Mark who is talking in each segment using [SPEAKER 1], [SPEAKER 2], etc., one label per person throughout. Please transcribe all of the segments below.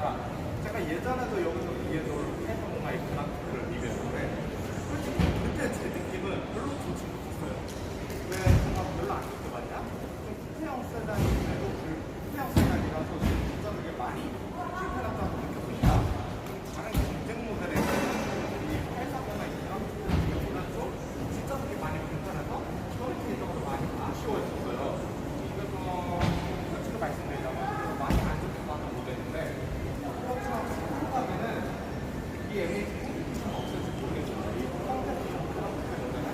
[SPEAKER 1] 제가 예전에도 여기서 비행도를 해동과 그랑프를 리뷰했는데 솔직히 그때 제 느낌은 별로 좋지 못했어요. 왜 제가 별로 안 좋게 봤냐? 좀 쿠페형 세단이 그래도 그 쿠페형 세단이라서 진짜 되게 많이 불편하다고 느꼈습니다. 다른 경쟁 모델에 이 840나 이랑프보다 좀 진짜 되게 많이 불편해서 저는 개인적으로 많이 아쉬워했었어요. 이것도 솔직히 말씀드리자면 그래서 많이 안 좋게 봤던 모델인데 그렇지만 생각하면은 이 MH 좀 없을지 모르겠지만 이 컴팩트 모델은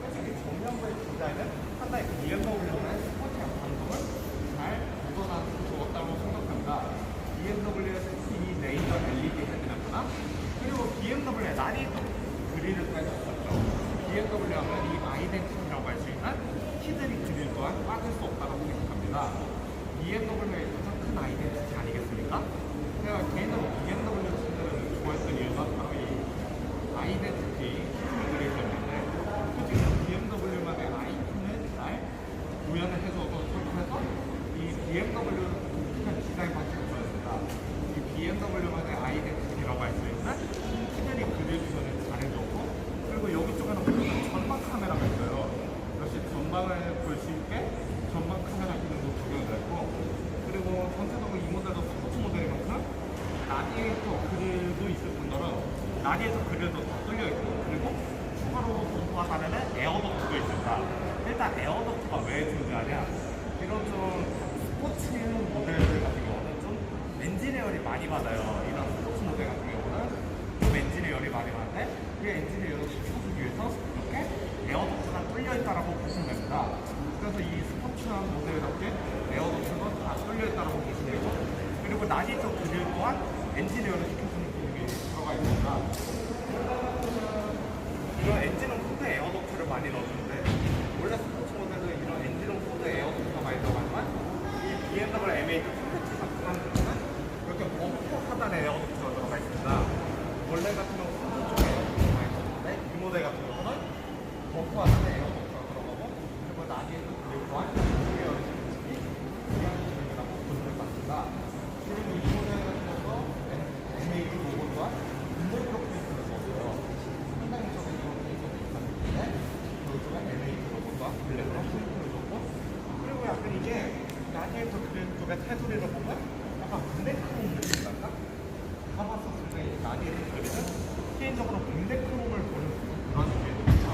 [SPEAKER 1] 솔직히 정면부의 디자인은 상당히 BMW의 스포티한 감성을 잘 묻어놔 주었다고 생각합니다. BMW에서 이 레이저 LED 헤드램프나 그리고 BMW의 라디에이터 그릴을 빼줬었죠. BMW 하면 이 아이덴티티라고 할 수 있는 히드리 그릴 또한 빠질 수 없다고 생각합니다. BMW의 가장 큰 아이덴티티 아니겠습니까? 제가 개인적으로 BMW 친구를 좋아했던 이유가 바로 이 아이덴티티 히드리 그릴 때문인데 솔직히 BMW만의 아이콘을 잘 구현을 해줘서 설계해서 이 BMW 디자인 방식을 보였습니다. 이 BMW만의 아이덴티티라고 할 수 있는 히드리 그릴 구현을 잘해줬고 그리고 여기 쪽에는 보면 전방 카메라가 있어요. 역시 전방을 볼 수 있게 전방 카메라 기능도 적용을 했고 그리고 전체적으로 이 모델도 스포츠 모델인 만큼 라디에이터 그릴도 있을 뿐더러 라디에이터 그릴도 다 뚫려 있고 그리고 추가로 공부하다면은 에어덕트도 있습니다. 일단 에어덕트가 왜 존재하냐? 이런 좀 스포츠 모델들 같은 경우는 좀 엔지니어링 많이 받아요. 이런 스포츠 모델 같은 경우는 좀 엔지니어링 많이 받는데 그 엔지니어를 시켜주기 위해서 이렇게 에어덕트가 뚫려 있다라고 보시면 됩니다. 그래서 이 스포츠한 모델답게 에어덕트가 다 뚫려 있다라고 보시면 되고 그리고 나디터 그릴 또한 엔지니어를 시켜주는 기능이 들어가 있습니다. 이런 엔진은 코드 에어덕트를 많이 넣어주는데 원래 스포츠 모델은 이런 엔진은 코드 에어덕트가 많이 들어가지만 이 BMW M8 컴패티션 같은 이렇게 범퍼 하단에 에어덕트가 들어가 있습니다. 원래 같은 경우 스포츠 쪽에 에어덕트가 많이 들어가는데 이 모델 같은 경우는 범퍼 하단에 에어덕트가 들어가고 그리고 나디에도 그리고 또한 이쪽에 에어덕트이 기능이라고 보시면 될 것 같습니다. 그리고 이 모델 같은 경우도 M8 로고 또한 인물적 페인트를 썼어요. 상당히 저는 이런 페인트도 있었는데 그쪽에 M8 로고가 블랙으로 페인트를 줬고 그리고 약간 이게 라디에이터 그릴 쪽에 테두리를 보면 약간 블랙크롬 느낌 날까? 가봤었을 때 라디에이터 그릴은 개인적으로 블랙크롬을 보는 그런 느낌입니다.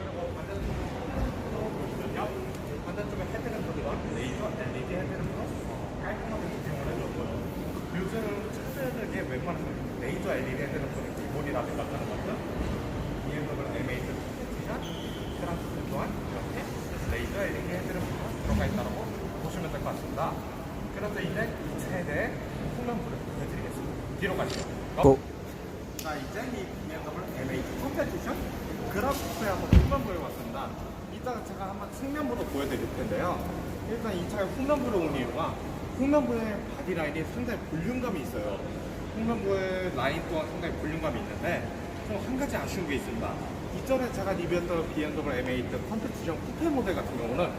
[SPEAKER 1] 그리고 반대쪽으로 보시면요. 반대쪽에 헤드램프가 레이저 LED 헤드램프로 깔끔하게 조명을 해줬고요. 요즘 차세들에게 웬만해서 레이저 LED 헤드램프는 기본이라 생각하는 만큼 BMW M8 컴패티션 트랑스 또한 이렇게 레이저 LED 헤드램프가 들어가 있다고 보시면 될 것 같습니다. 그래서 이제 이 차에 후면부를 보여드리겠습니다. 뒤로 가시죠.
[SPEAKER 2] 고.
[SPEAKER 1] 자 이제 이 BMW M8 컴패티션 그라프에 한번 후면부에 왔습니다. 이따가 제가 한번 측면부도 보여드릴 텐데요. 일단 이 차의 후면부로 온 이유가 후면부의 바디 라인이 상당히 볼륨감이 있어요. 후면부의 라인 또한 상당히 볼륨감이 있는데 좀 한 가지 아쉬운 게 있습니다. 이전에 제가 리뷰했던 BMW M8 컴패티션 쿠페 모델 같은 경우는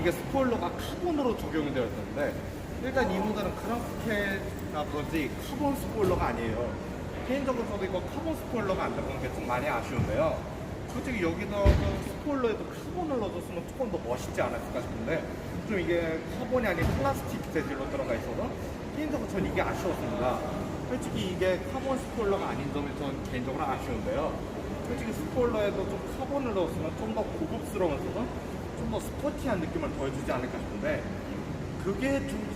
[SPEAKER 1] 이게 스포일러가 카본으로 적용이 되어 있었는데 일단 이 모델은 크랑크캣이나 그런지 카본 스포일러가 아니에요. 개인적으로 저도 이거 카본 스포일러가 안 들어간 게 좀 많이 아쉬운데요. 솔직히 여기다 그 스포일러에도 카본을 넣어줬으면 조금 더 멋있지 않았을까 싶은데 좀 이게 카본이 아닌 플라스틱 재질로 들어가 있어서 개인적으로 전 이게 아쉬웠습니다. 솔직히 이게 카본 스포일러가 아닌 점이 전 개인적으로 아쉬운데요. 솔직히 스포일러에도 좀 카본을 넣었으면 좀 더 고급스러우면서도 좀 더 스포티한 느낌을 더해주지 않을까 싶은데 그게 좀.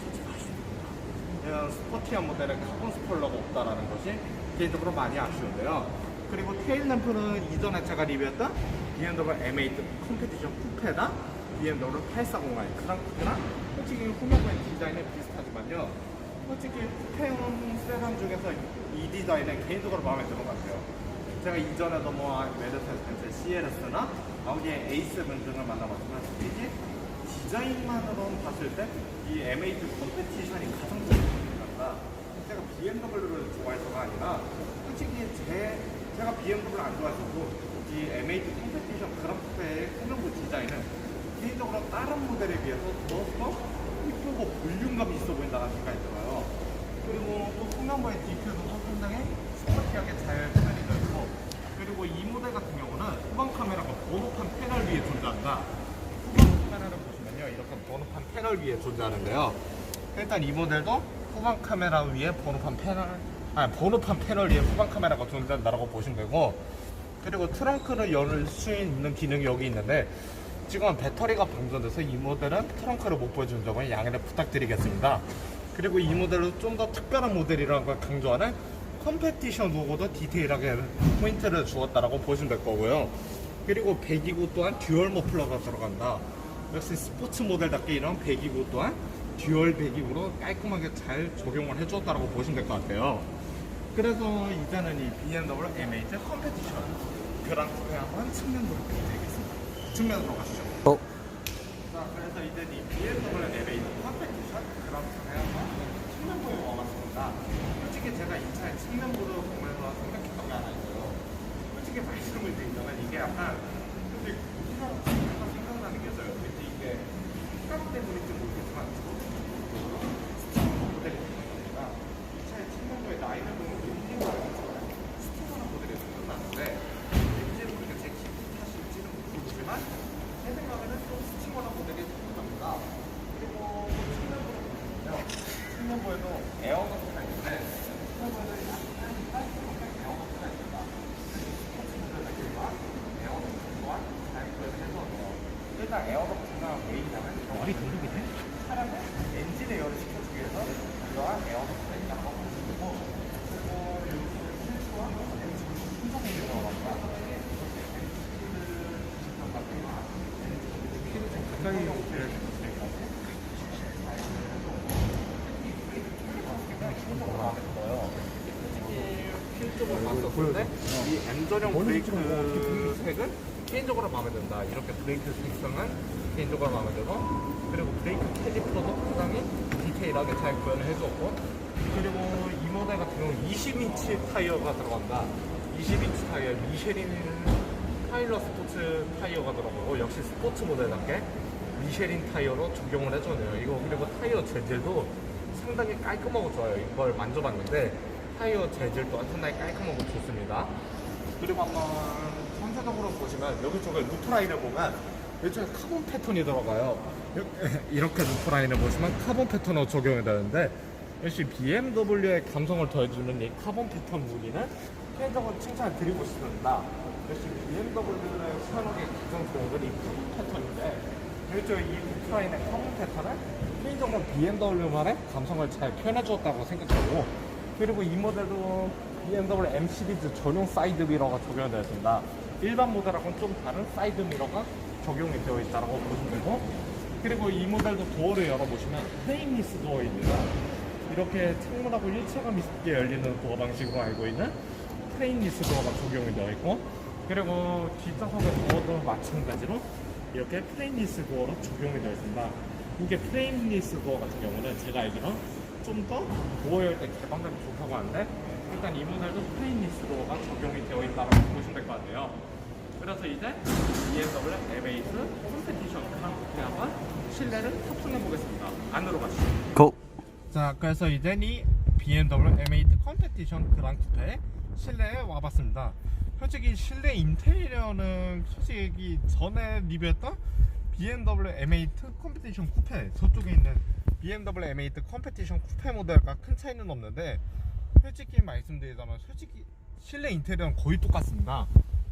[SPEAKER 1] 이런 스포티한 모델에 카본 스포일러가 없다라는 것이 개인적으로 많이 아쉬운데요. 그리고 테일 램프는 이전에 제가 리뷰했던 BMW M8 컴페티션 쿠페나 BMW 840i 크랑크나 솔직히 후면부의 디자인은 비슷하지만요. 솔직히 쿠페형 세단 중에서 이 디자인은 개인적으로 마음에 드는 것 같아요. 제가 이전에도 뭐 메르세데스 CLS나 아우디의 A7 등을 만나봤지만 솔직히 디자인만으로는 봤을 때 이 M8 컴페티션이 가장 좋습니다. 제가 BMW를 좋아해서가 아니라 솔직히 제 제가 BMW를 안 좋아해서도 이 M8 컴페티션 그라프의 후면부 디자인은 개인적으로 다른 모델에 비해서 더더 이쁘고 볼륨감이 있어 보인다는 생각이 들어요. 그리고 또 후면부의 디테일도 상당히 스포티하게 잘 처리되어 있고 그리고 이 모델 같은 경우는 후방 카메라가 번호판 패널 위에 존재한다. 후방 카메라를 보시면요 이렇게 번호판 패널 위에 존재하는데요. 일단 이 모델도 후방 카메라 위에 번호판 패널 아니 번호판 패널 위에 후방 카메라가 존재한다라고 보시면 되고 그리고 트렁크를 열 수 있는 기능이 여기 있는데 지금 배터리가 방전돼서 이 모델은 트렁크를 못 보여주는 점을 양해를 부탁드리겠습니다. 그리고 이 모델은 좀 더 특별한 모델이라는 걸 강조하는 컴페티션 로고도 디테일하게 포인트를 주었다라고 보시면 될 거고요. 그리고 배기구 또한 듀얼 머플러가 들어간다. 역시 스포츠 모델답게 이런 배기구 또한 듀얼 배기구로 깔끔하게 잘 적용을 해줬다라고 보시면 될 것 같아요. 그래서 이제는 이 BMW M8 컴페티션 그랑프에 한번 측면으로 보여드리겠습니다. 측면으로 가시죠.
[SPEAKER 2] 어,
[SPEAKER 1] 자, 그래서 이제 이 BMW M8 컴페티션 그랑프에 한번 측면부에 와봤습니다. 솔직히 제가 이 차의 측면부를 보면서 생각했던 게 하나 있어요. 솔직히 말씀을 드리자면 이게 약간 근데 우리가 생각나는 게 있어요. 근데 이게 시각 때문인지 보면요. 일단 에어덕트가 메인이라면
[SPEAKER 2] 말이 돌리기네.
[SPEAKER 1] 차량의 엔진 에어를 시켜주기 위해서 이러한 에어덕트가 있다고 보시고 그리고 여기 실수와 엔진 순정이 들어갑니다. 가까이. 필적으로 봤었을 때이 M전용 브레이크 색은 개인적으로 마음에 든다. 이렇게 브레이크 색상은 개인적으로 마음에 들고 브레이크 캐리퍼도 상당히 디테일하게 잘 구현을 해주었고 그리고 이 모델 같은 경우는 20인치 타이어가 들어간다. 20인치 타이어 미쉐린 파일럿 스포츠 타이어가 들어가고 역시 스포츠 모델답게 미쉐린 타이어로 적용을 해줬네요. 이거 그리고 타이어 재질도 상당히 깔끔하고 좋아요. 이걸 만져봤는데 타이어 재질도 상당히 깔끔하고 좋습니다. 그리고 한번 전체적으로 보시면 여기 쪽에 루프라인을 보면 이쪽에 카본 패턴이 들어가요. 이렇게 루프라인을 보시면 카본 패턴으로 적용이 되는데 역시 BMW의 감성을 더해주는 이 카본 패턴 무기는 개인적으로 칭찬을 드리고 싶습니다. 역시 BMW의 산업에 가장 좋은 건이 카본 패턴인데 그렇죠. 이 루프라인의 카본 패턴은 개인적으로 BMW만의 감성을 잘 표현해 주었다고 생각하고 그리고 이 모델도 BMW M 시리즈 전용 사이드 미러가 적용이 되어 있습니다. 일반 모델하고는 좀 다른 사이드 미러가 적용이 되어 있다고 보시면 되고 그리고 이 모델도 도어를 열어보시면 프레임리스 도어입니다. 이렇게 창문하고 일체감 있게 열리는 도어 방식으로 알고 있는 프레임리스 도어가 적용이 되어 있고 그리고 뒷좌석의 도어도 마찬가지로 이렇게 프레임리스 도어로 적용이 되어 있습니다. 이게 프레임리스 도어 같은 경우는 제가 알기로 좀 더 도어 열때 개방감이 좋다고 하는데 일단 이 모델도 프레임리스 도어가 적용이 되어 있다고 보시면 될 것 같아요. 그래서 이제 BMW M8 컴페티션 그랑프에 한번 실내를 탑승해 보겠습니다. 안으로 가시죠.
[SPEAKER 2] 고.
[SPEAKER 1] 자, 그래서 이제 이 BMW M8 컴페티션 그랑 쿠페 실내에 와봤습니다. 솔직히 실내 인테리어는 솔직히 전에 리뷰했던 BMW M8 컴페티션 쿠페 저쪽에 있는 BMW M8 컴페티션 쿠페 모델과 큰 차이는 없는데 솔직히 말씀드리자면 솔직히 실내 인테리어는 거의 똑같습니다.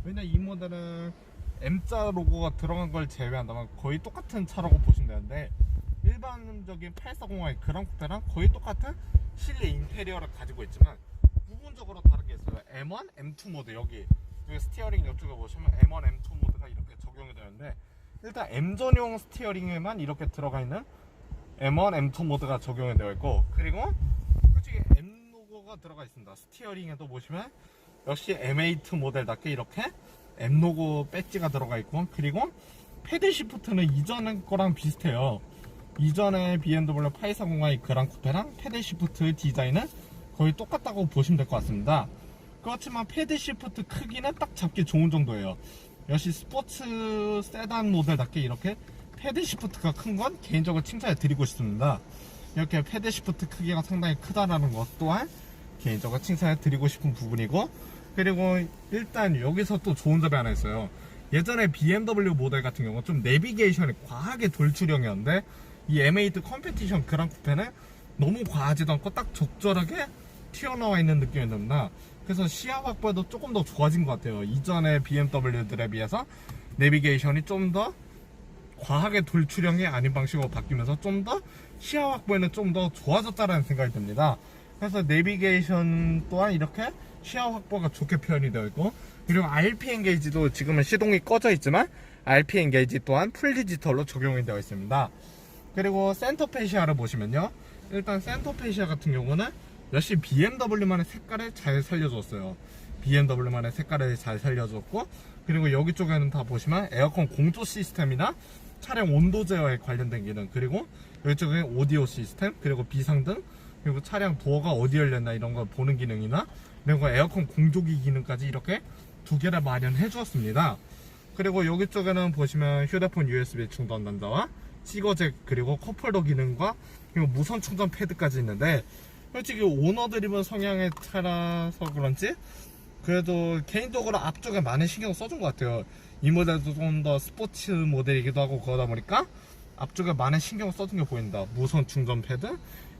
[SPEAKER 1] 왜냐 이 모델은 M자 로고가 들어간 걸 제외한다면 거의 똑같은 차라고 보시면 되는데 일반적인 840i 그랑 쿠페랑 거의 똑같은 실내 인테리어를 가지고 있지만 부분적으로 다르게 있어요. M1, M2 모드 여기 여기 스티어링 이쪽에 보시면 M1, M2 모드가 이렇게 적용이 되는데 일단 M 전용 스티어링에만 이렇게 들어가 있는 M1, M2 모드가 적용이 되어 있고 그리고 솔직히 M 로고가 들어가 있습니다. 스티어링에도 보시면 역시 M8 모델답게 이렇게 M 로고 배지가 들어가 있고 그리고 패드 시프트는 이전 거랑 비슷해요. 이전에 BMW 840i 그랑 쿠페랑 패드 시프트 디자인은 거의 똑같다고 보시면 될 것 같습니다. 그렇지만 패드 시프트 크기는 딱 잡기 좋은 정도예요. 역시 스포츠 세단 모델답게 이렇게 패드 시프트가 큰 건 개인적으로 칭찬을 드리고 싶습니다. 이렇게 패드 시프트 크기가 상당히 크다라는 것 또한 개인적으로 칭찬을 드리고 싶은 부분이고 그리고 일단 여기서 또 좋은 점이 하나 있어요. 예전에 BMW 모델 같은 경우 좀 내비게이션이 과하게 돌출형이었는데 이 M8 컴페티션 그랑 쿠페는 너무 과하지도 않고 딱 적절하게 튀어나와 있는 느낌이 듭니다. 그래서 시야 확보도 조금 더 좋아진 것 같아요. 이전의 BMW들에 비해서 내비게이션이 좀 더 과하게 돌출형이 아닌 방식으로 바뀌면서 좀 더 시야 확보에는 좀 더 좋아졌다는 생각이 듭니다. 그래서 내비게이션 또한 이렇게 시야 확보가 좋게 표현이 되어 있고 그리고 RP 엔게이지도 지금은 시동이 꺼져 있지만 RP 엔게이지 또한 풀 디지털로 적용이 되어 있습니다. 그리고 센터 페시아를 보시면요. 일단 센터 페시아 같은 경우는 역시 BMW만의 색깔을 잘 살려줬어요. BMW만의 색깔을 잘 살려줬고 그리고 여기 쪽에는 다 보시면 에어컨 공조 시스템이나 차량 온도 제어에 관련된 기능 그리고 여기 쪽에 오디오 시스템 그리고 비상등 그리고 차량 도어가 어디 열렸나 이런 걸 보는 기능이나 그리고 에어컨 공조기 기능까지 이렇게 두 개를 마련해 주었습니다. 그리고 여기 쪽에는 보시면 휴대폰 USB 충전 단자와 시거잭 그리고 컵홀더 기능과 그리고 무선 충전 패드까지 있는데 솔직히 오너 드리븐 성향의 차라서 그런지 그래도 개인적으로 앞쪽에 많은 신경 써준 것 같아요. 이 모델도 좀 더 스포츠 모델이기도 하고 그러다 보니까 앞쪽에 많은 신경 써준 게 보인다. 무선 충전 패드,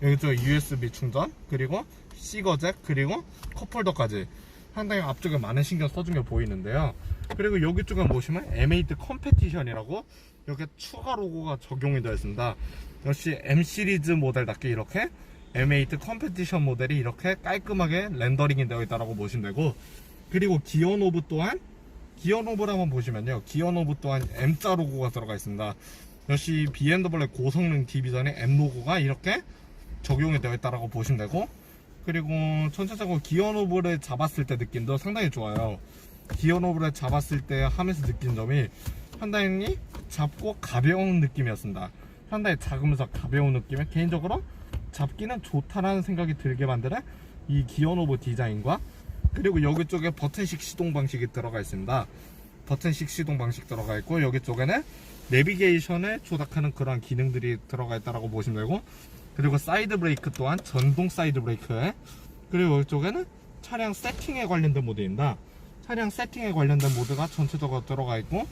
[SPEAKER 1] 여기 쪽 USB 충전, 그리고 시거잭, 그리고 컵홀더까지 상당히 앞쪽에 많은 신경 써준 게 보이는데요. 그리고 여기 쪽에 보시면 M8 컴페티션이라고 이렇게 추가 로고가 적용이 되어 있습니다. 역시 M 시리즈 모델답게 이렇게 M8 컴페티션 모델이 이렇게 깔끔하게 렌더링이 되어 있다고 보시면 되고 그리고 기어 노브 또한 기어 노브를 한번 보시면요 기어 노브 또한 M자 로고가 들어가 있습니다 역시 BMW 고성능 디비전의 M 로고가 이렇게 적용이 되어 있다고 보시면 되고 그리고 전체적으로 기어 노브를 잡았을 때 느낌도 상당히 좋아요 기어 노브를 잡았을 때 하면서 느낀 점이 상당히 잡고 가벼운 느낌이었습니다 상당히 작으면서 가벼운 느낌에 개인적으로 잡기는 좋다라는 생각이 들게 만드는 이 기어 노브 디자인과 그리고 여기 쪽에 버튼식 시동 방식이 들어가 있습니다. 버튼식 시동 방식 들어가 있고 여기 쪽에는 내비게이션을 조작하는 그런 기능들이 들어가 있다고 보시면 되고 그리고 사이드 브레이크 또한 전동 사이드 브레이크에 그리고 여기 쪽에는 차량 세팅에 관련된 모드입니다. 차량 세팅에 관련된 모드가 전체적으로 들어가 있고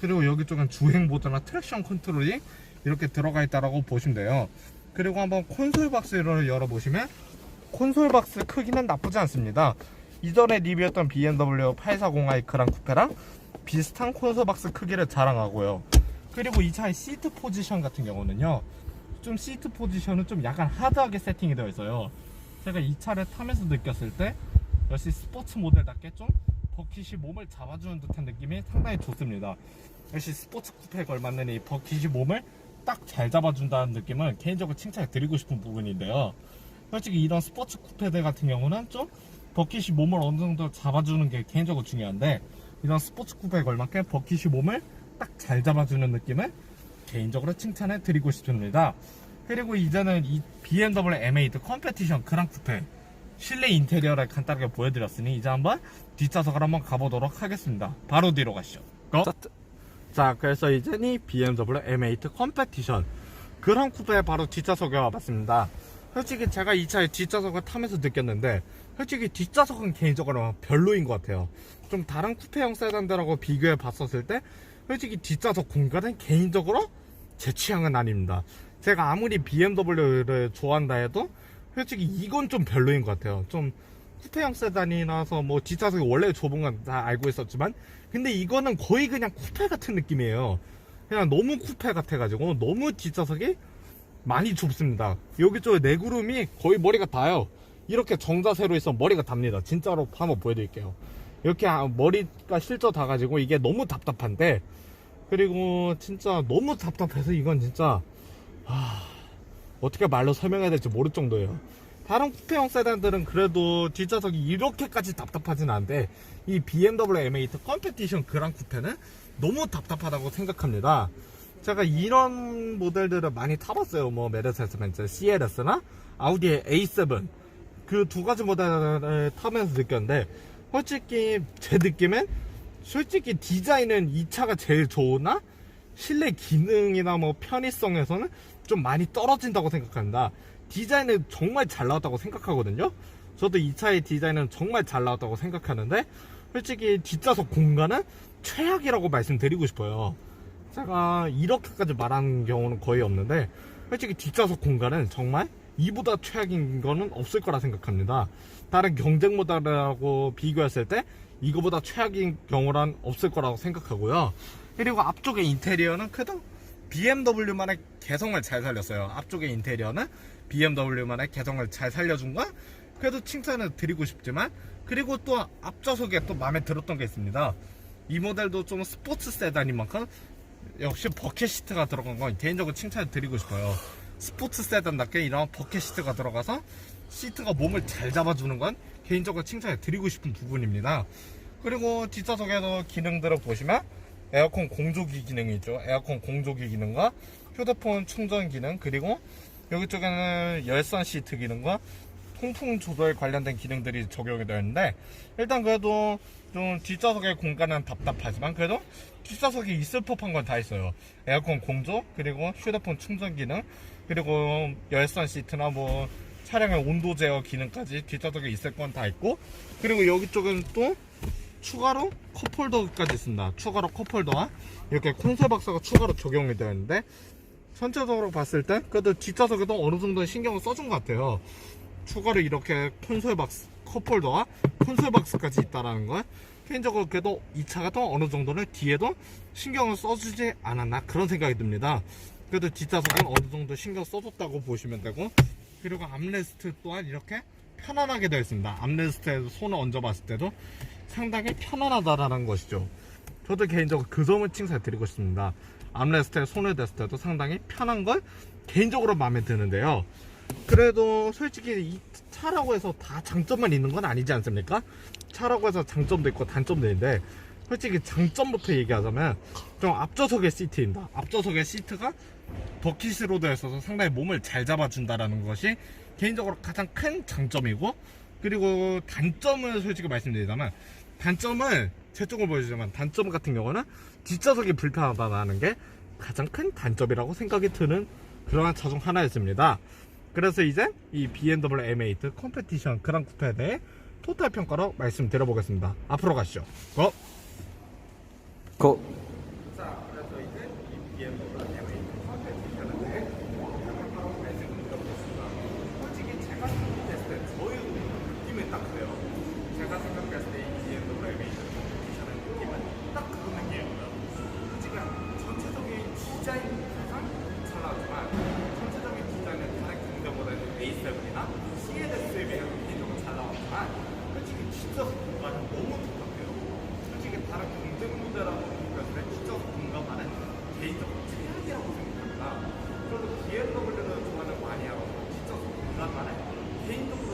[SPEAKER 1] 그리고 여기 쪽은 주행 모드나 트랙션 컨트롤이 이렇게 들어가 있다고 보시면 돼요. 그리고 한번 콘솔 박스를 열어보시면 콘솔 박스 크기는 나쁘지 않습니다. 이전에 리뷰했던 BMW 840i 그랑 쿠페랑 비슷한 콘솔 박스 크기를 자랑하고요. 그리고 이 차의 시트 포지션 같은 경우는요. 좀 시트 포지션은 좀 약간 하드하게 세팅이 되어 있어요. 제가 이 차를 타면서 느꼈을 때 역시 스포츠 모델답게 좀 버킷이 몸을 잡아주는 듯한 느낌이 상당히 좋습니다. 역시 스포츠 쿠페에 걸맞는 이 버킷이 몸을 딱 잘 잡아준다는 느낌을 개인적으로 칭찬을 드리고 싶은 부분인데요. 솔직히 이런 스포츠 쿠페들 같은 경우는 좀 버킷이 몸을 어느 정도 잡아주는 게 개인적으로 중요한데 이런 스포츠 쿠페에 걸맞게 버킷이 몸을 딱 잘 잡아주는 느낌을 개인적으로 칭찬을 드리고 싶습니다. 그리고 이제는 이 BMW M8 컴페티션 그랑 쿠페 실내 인테리어를 간단하게 보여드렸으니 이제 한번 뒷좌석을 한번 가보도록 하겠습니다. 바로 뒤로 가시죠. 고! 자, 그래서 이제 이 BMW M8 컴페티션 그랑 쿠페에 바로 뒷좌석에 와봤습니다. 솔직히 제가 이 차의 뒷좌석을 타면서 느꼈는데 솔직히 뒷좌석은 개인적으로 별로인 것 같아요. 좀 다른 쿠페형 세단들하고 비교해 봤었을 때 솔직히 뒷좌석 공간은 개인적으로 제 취향은 아닙니다. 제가 아무리 BMW를 좋아한다 해도 솔직히 이건 좀 별로인 것 같아요. 좀 쿠페형 세단이라서 뭐 뒷좌석이 원래 좁은 건 다 알고 있었지만 근데 이거는 거의 그냥 쿠페 같은 느낌이에요. 그냥 너무 쿠페 같아가지고 너무 뒷좌석이 많이 좁습니다. 여기 쪽에 네 내구름이 거의 머리가 닿아요. 이렇게 정자세로 있어 머리가 답니다. 진짜로 한번 보여드릴게요. 이렇게 아- 머리가 실져 닿아가지고 이게 너무 답답한데 그리고 진짜 너무 답답해서 이건 진짜 하, 어떻게 말로 설명해야 될지 모를 정도예요. 다른 쿠페형 세단들은 그래도 뒷좌석이 이렇게까지 답답하진 않은데 이 BMW M8 컴페티션 그랑 쿠페는 너무 답답하다고 생각합니다. 제가 이런 모델들을 많이 타봤어요. 뭐 메르세스 벤츠 CLS나 아우디의 A7 그 두 가지 모델을 타면서 느꼈는데 솔직히 제 느낌엔 솔직히 디자인은 이 차가 제일 좋으나 실내 기능이나 뭐 편의성에서는 좀 많이 떨어진다고 생각합니다. 디자인은 정말 잘 나왔다고 생각하거든요. 저도 이 차의 디자인은 정말 잘 나왔다고 생각하는데 솔직히 뒷좌석 공간은 최악이라고 말씀드리고 싶어요. 제가 이렇게까지 말하는 경우는 거의 없는데 솔직히 뒷좌석 공간은 정말 이보다 최악인 거는 없을 거라 생각합니다. 다른 경쟁 모델하고 비교했을 때 이거보다 최악인 경우란 없을 거라고 생각하고요. 그리고 앞쪽의 인테리어는 그래도 BMW만의 개성을 잘 살렸어요. 앞쪽의 인테리어는 BMW만의 개성을 잘 살려준 건 그래도 칭찬을 드리고 싶지만 그리고 또 앞좌석에 또 마음에 들었던 게 있습니다. 이 모델도 좀 스포츠 세단인 만큼 역시 버켓 시트가 들어간 건 개인적으로 칭찬을 드리고 싶어요. 스포츠 세단답게 이런 버켓 시트가 들어가서 시트가 몸을 잘 잡아주는 건 개인적으로 칭찬을 드리고 싶은 부분입니다. 그리고 뒷좌석에서 기능들을 보시면 에어컨 공조기 기능이 있죠. 에어컨 공조기 기능과 휴대폰 충전 기능 그리고 여기 쪽에는 열선 시트 기능과 통풍 조절 관련된 기능들이 적용이 되어 있는데 일단 그래도 좀 뒷좌석의 공간은 답답하지만 그래도 뒷좌석에 있을 법한 건 다 있어요. 에어컨 공조 그리고 휴대폰 충전 기능 그리고 열선 시트나 뭐 차량의 온도 제어 기능까지 뒷좌석에 있을 건 다 있고 그리고 여기 쪽은 또 추가로 컵홀더까지 있습니다. 추가로 컵홀더와 이렇게 콘솔 박스가 추가로 적용이 되어 있는데 전체적으로 봤을 때 그래도 뒷좌석에도 어느 정도 신경을 써준 것 같아요. 추가로 이렇게 콘솔 박스, 컵홀더와 콘솔 박스까지 있다라는 건 개인적으로 그래도 이 차가 또 어느 정도는 뒤에도 신경을 써주지 않았나 그런 생각이 듭니다. 그래도 뒷좌석은 어느 정도 신경 써줬다고 보시면 되고 그리고 암레스트 또한 이렇게 편안하게 되어 있습니다. 암레스트에서 손을 얹어봤을 때도 상당히 편안하다라는 것이죠. 저도 개인적으로 그 점을 칭찬드리고 싶습니다. 암레스트에 손을 댔을 때도 상당히 편한 걸 개인적으로 마음에 드는데요. 그래도 솔직히 이 차라고 해서 다 장점만 있는 건 아니지 않습니까? 차라고 해서 장점도 있고 단점도 있는데 솔직히 장점부터 얘기하자면 좀 앞좌석의 시트입니다. 앞좌석의 시트가 버킷으로 되어 있어서 상당히 몸을 잘 잡아준다라는 것이 개인적으로 가장 큰 장점이고 그리고 단점을 솔직히 말씀드리자면 단점은 제 쪽을 보여주자면 단점 같은 경우는 뒷좌석이 불편하다는 게 가장 큰 단점이라고 생각이 드는 그러한 차 중 하나였습니다. 그래서 이제 이 BMW M8 컴페티션 그랑 쿠페에 대해 토탈 평가로 말씀드려보겠습니다. 앞으로 가시죠. 고!
[SPEAKER 3] 고! dentro